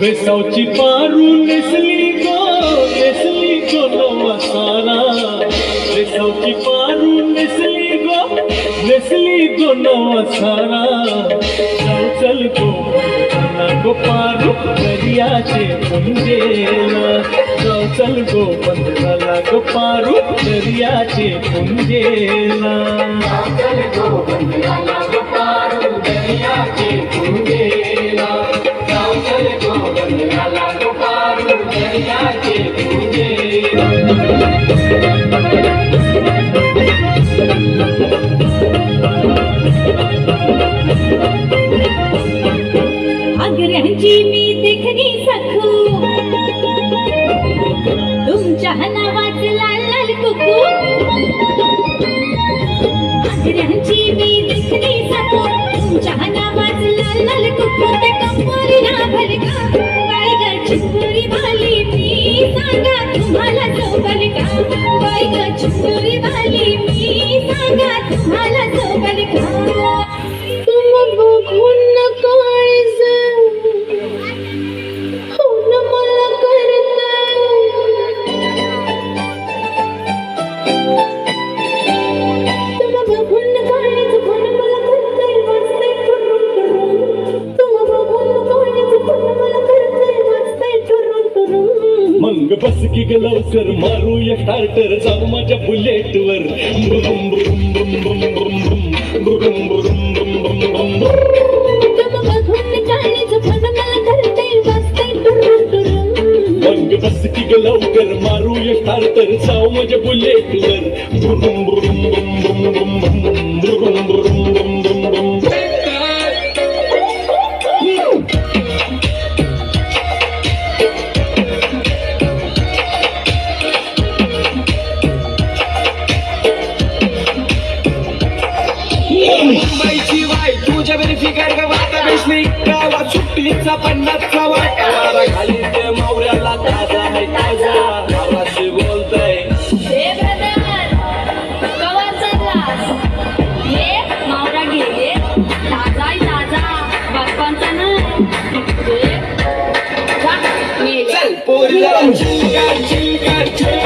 वे सौची पारू निसली નો છારા. ચલ ગો. ગોપાલ દરિયા છે પુંજેલા ચલ ગો. બંધલા ગોપાલ દરિયા છે પુંજેલા ચલ ગો. બંધલા ગોપાલ દરિયા છે પુંજેલા ચલ ગો બંધલા ગોપાલ દરિયા बस की ग लवकर मारूया स्टार्टर जाऊ माझ्या बुलेट वर बुरुम. तुम बघून काळज होऊन मला करताय वाचताय ठुरून ठुरून मग बस की ग लवकर मारूया स्टार्टर जाऊ माझ्या बुलेट वर बुरुम बुरुम दिल्लीचा पन्नासचा वाटावारा खाली ते मौर्याला ताजा आहे ताजा बोलतय पोरीला चिंगार चिंगार.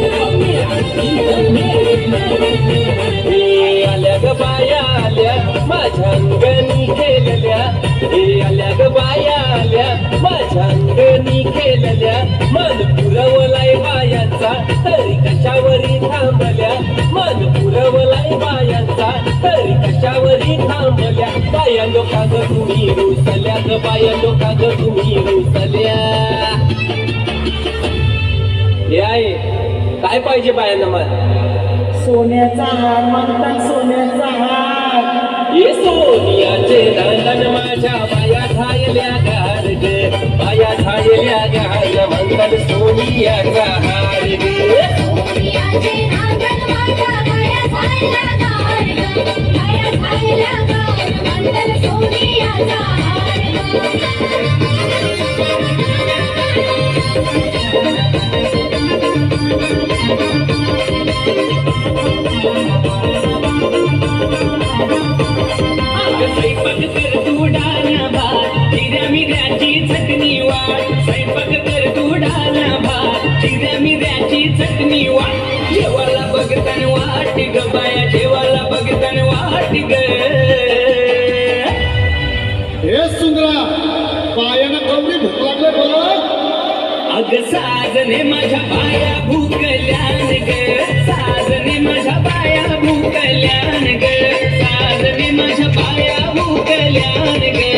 आल्या ग बाया आल्या माझ्या अंगणी खेळल्या हे आल्या ग बाया आल्या माझ्या अंगणी खेळल्या मन पुरवलाय बायांचा तरी कशावरी थांबल्या मन पुरवलाय बायांचा तरी कशावरी थांबल्या बाया लोका ग तुम्ही रुसल्या ग बाया लोका ग तुम्ही रुसल्या हे आहे काय पाहिजे बायांना मला? सोन्याचा हार म्हणतात सोन्याचा हार. ये सोनियाचे दांडन माझ्या बाया ठायल्या गार ग. बाया ठायल्या गार म्हणतात सोनियाचा हार सोन्याचे नांगर माझ्या गळ्यात घालला हे सुंदरा पायानं कवडी भूक लागले बघ अग साजने माझ्या पाया भूकल्यान ग. साजने माझ्या पाया भूकल्यान ग. साजने माझ्या पाया भूकल्यान ग.